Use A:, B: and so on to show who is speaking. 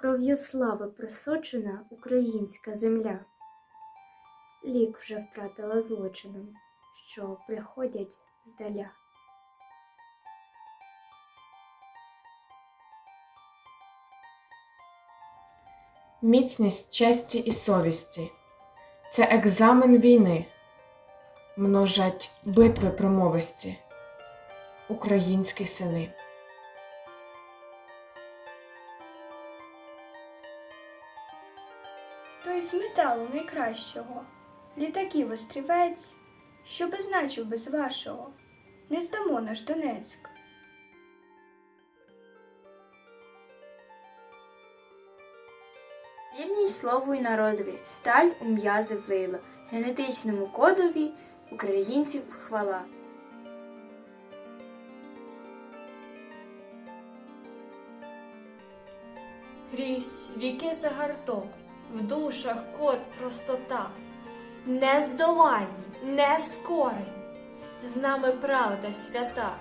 A: кров'ю слави просочена українська земля. Лік вже втратила злочином, що приходять здаля.
B: Міцність честі і совісті це екзамен війни, множать битви промовисті, українські сини.
C: Той з металу найкращого, літаків острівець, що би значив без вашого, не здамо наш Донецьк.
D: Вірність слову й народові, сталь у м'язи влила, генетичному кодові українців хвала.
E: Крізь віки загартовань, в душах кот простота, не здолані, не скорені, з нами правда свята.